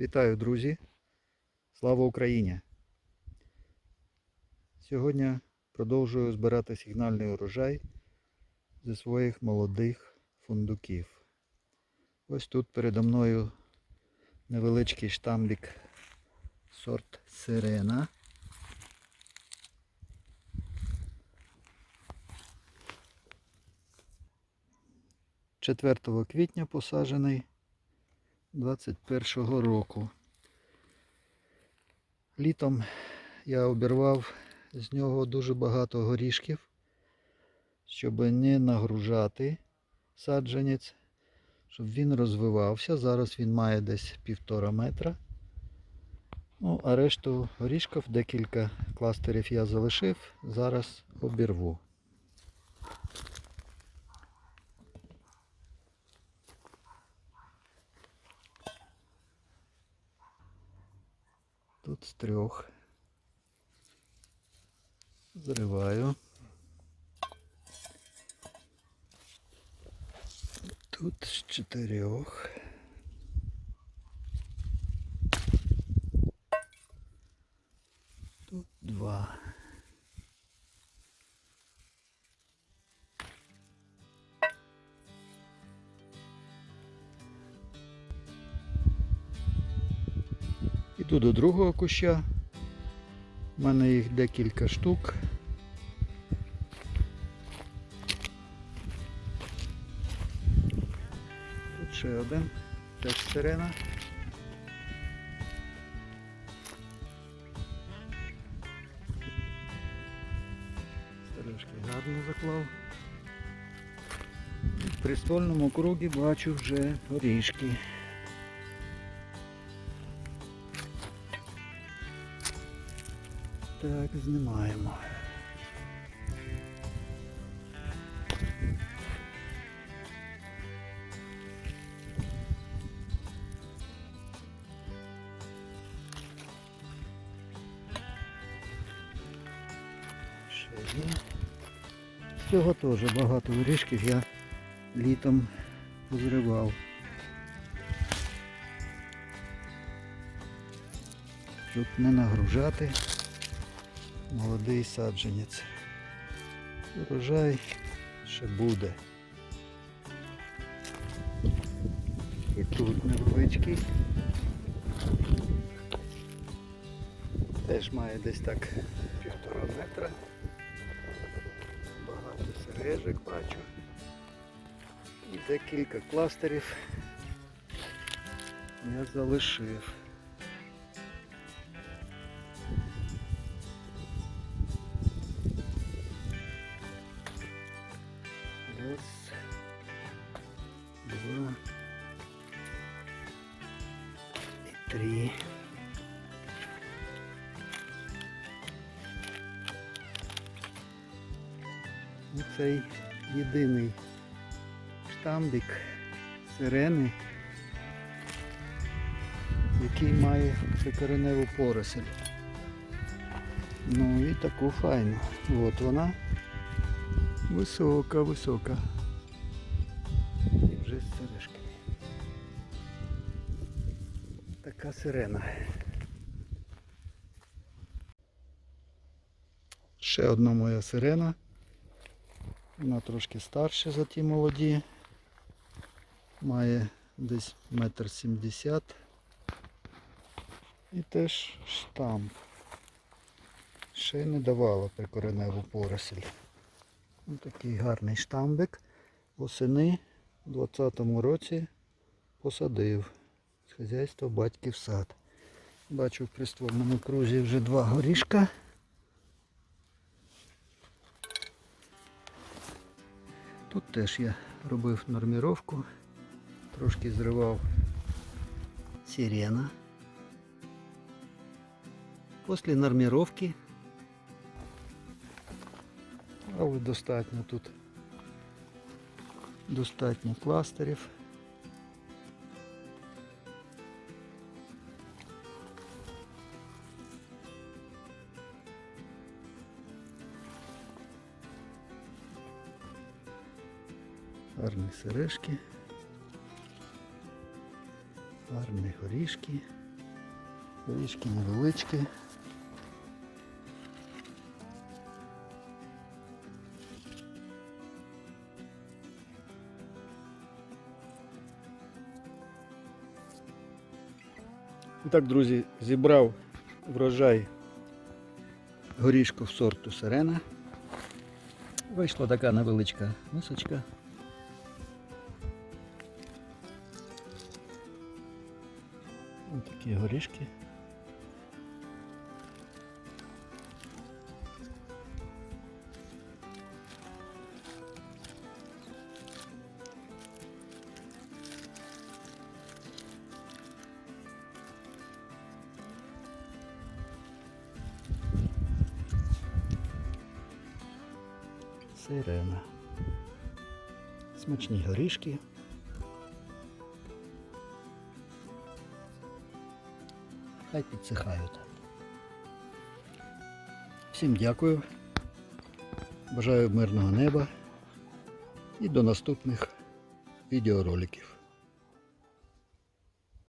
Вітаю, друзі! Слава Україні! Сьогодні продовжую збирати сигнальний урожай зі своїх молодих фундуків. Ось тут передо мною невеличкий штамбік сорт сирена. Четвертого квітня посаджений 21-го року. Літом я обірвав з нього дуже багато горішків, щоб не нагружати саджанець, щоб він розвивався. Зараз він має десь півтора метра. Ну, а решту горішків, декілька кластерів я залишив, зараз обірву. Тут з трьох. Зриваю. Тут з чотирьох. Тут два. Іду до другого куща. У мене їх декілька штук. Тут ще один, теж сирена. Стережки гарно заклав. В приствольному кругі бачу вже горішки. Так, знімаємо. Цього теж багато горішків я літом позривав. Щоб не нагружати молодий саджанець. Урожай ще буде. І тут невеличкий. Теж має десь так півтора метра. Багато сережок бачу. І декілька кластерів я залишив. Три. Оцей єдиний штамбік сирени, який має прикореневу поросль. Ну і таку файну. От вона. Висока, висока. І вже з сережками. Така сирена. Ще одна моя сирена. Вона трошки старша за ті молоді. Має десь метр сімдесят. І теж штамп. Ще не давала прикореневу поросль. Ось такий гарний штамбик. Восени у 20-му році посадив з хазяйства батьків сад. Бачу в приствольному крузі вже два горішка. Тут теж я робив норміровку, трошки зривав сирена. Після норміровки але достатньо тут. Достатньо кластерів. Гарні сережки. Гарні горішки. Горішки невеличкі. Так, друзі, зібрав врожай горішків сорту сирена. Вийшла така невеличка мисочка. Ось такі горішки. Сирена. Смачні горішки. Хай підсихають. Всім дякую. Бажаю мирного неба і до наступних відеороликів.